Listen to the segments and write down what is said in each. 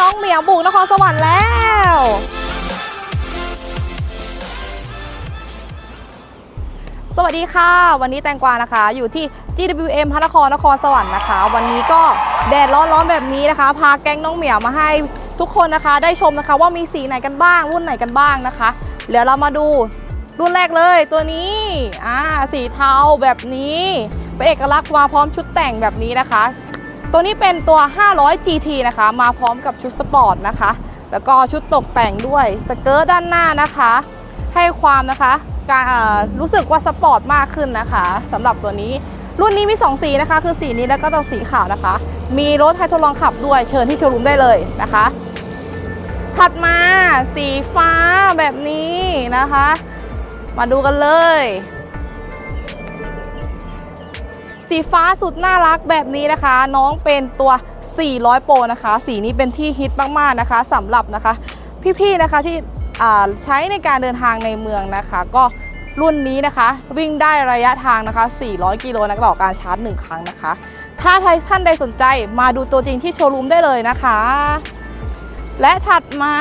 น้องเหมียวบุกนครสวรรค์แล้วสวัสดีค่ะ วันนี้แตงกวานะคะ อยู่ที่ GWM พระนครนครสวรรค์นะคะ วันนี้ก็แดดร้อนๆแบบนี้นะคะ พาแก๊งน้องเหมียวมาให้ทุกคนนะคะ ได้ชมนะคะว่ามีสีไหนกันบ้าง รุ่นไหนกันบ้างนะคะเดี๋ยวเรามาดูรุ่นแรกเลยตัวนี้อ่าสีเทาแบบนี้ เป็นเอกลักษณ์มาพร้อมชุดแต่งแบบนี้นะคะ ตัวนี้เป็นตัว 500 GT นะคะ มาพร้อมกับชุดสปอร์ตนะคะ แล้วก็ชุดตกแต่งด้วย สเกิร์ตด้านหน้านะคะ ให้ความนะคะการรู้สึกว่าสปอร์ตมากขึ้นนะคะสำหรับตัวนี้ รุ่นนี้มี 2 สีนะคะ คือสีนี้แล้วก็ตัวสีขาวนะคะ มีรถให้ทดลองขับด้วย เชิญที่โชว์รูมได้เลยนะคะ ถัดมาสีฟ้าแบบนี้นะคะ มาดูกันเลย สีฟ้าสุดน่ารักแบบนี้นะคะ น้องเป็นตัว 400 โปรนะคะ สีนี้เป็นที่ฮิตมากๆนะคะสำหรับนะคะ พี่ๆนะคะที่อ่าใช้ในการเดินทางในเมืองนะคะ ก็รุ่นนี้นะคะ วิ่งได้ระยะทางนะคะ 400 กิโลนะต่อการชาร์จ 1 ครั้งนะคะ ถ้าท่านใดสนใจมาดูตัวจริงที่โชว์รูมได้เลยนะคะ และถัดมา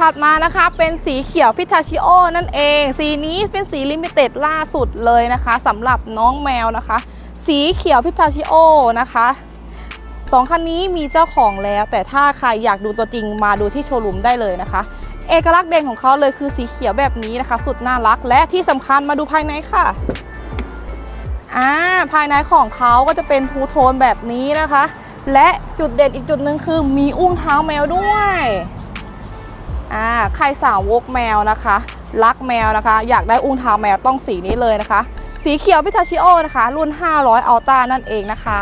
ถัดมานะคะเป็นสีเขียวพิทาชิโอนั่นเอง สีนี้เป็นสีลิมิเต็ดล่าสุดเลยนะคะสำหรับน้องแมวนะคะ สีเขียวพิทาชิโอนะคะสองคันนี้มีเจ้าของแล้ว แต่ถ้าใครอยากดูตัวจริงมาดูที่โชว์รูมได้เลยนะคะ เอกลักษณ์เด่นของเขาเลยคือสีเขียวแบบนี้นะคะ สุดน่ารักและที่สำคัญมาดูภายในค่ะอ่าภายในของเขาก็จะเป็นทูโทนแบบนี้นะคะ และจุดเด่นอีกจุดหนึ่งคือมีอุ้งเท้าแมวด้วย อ่าใครสาวกแมวนะคะ รักแมวนะคะ อยากได้อุ้งเท้าแมวต้องสีนี้เลยนะคะ สีเขียวพิทาชิโอนะคะ รุ่น 500อัลต้านั่นเองนะคะ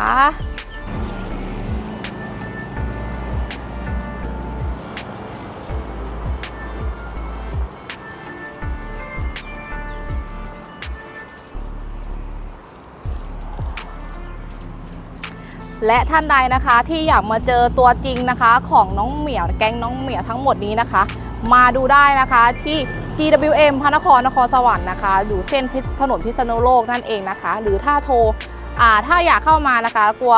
และท่านใดนะคะที่อยากมาเจอตัวจริงนะคะ ของน้องเหมียวแก๊งน้องเหมียวทั้งหมดนี้นะคะ มาดูได้นะคะที่ GWM พระนครนครสวรรค์นะคะอยู่เส้นถนนพิษณุโลกนั่นเองนะคะ หรือถ้าโทรอ่าถ้าอยากเข้ามานะคะกลัว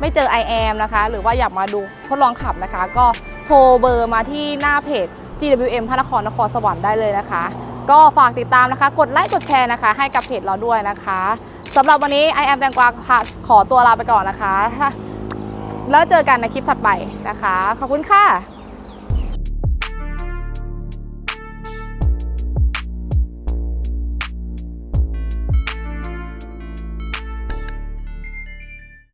ไม่เจอ i อ m นะคะ หรือว่าอยากมาดูทดลองขับนะคะ ก็โทรเบอร์มาที่หน้าเพจ GWM พระนครนครสวรรค์ได้เลยนะคะ ก็ฝากติดตามนะคะ กดไลค์กดแชร์นะคะ ให้กับเพจเราด้วยนะคะสำหรับวันนี้ I am แตงกวาค่ะขอตัวลาไปก่อนนะคะ แล้วเจอกันในคลิปถัดไปนะคะ ขอบคุณค่ะ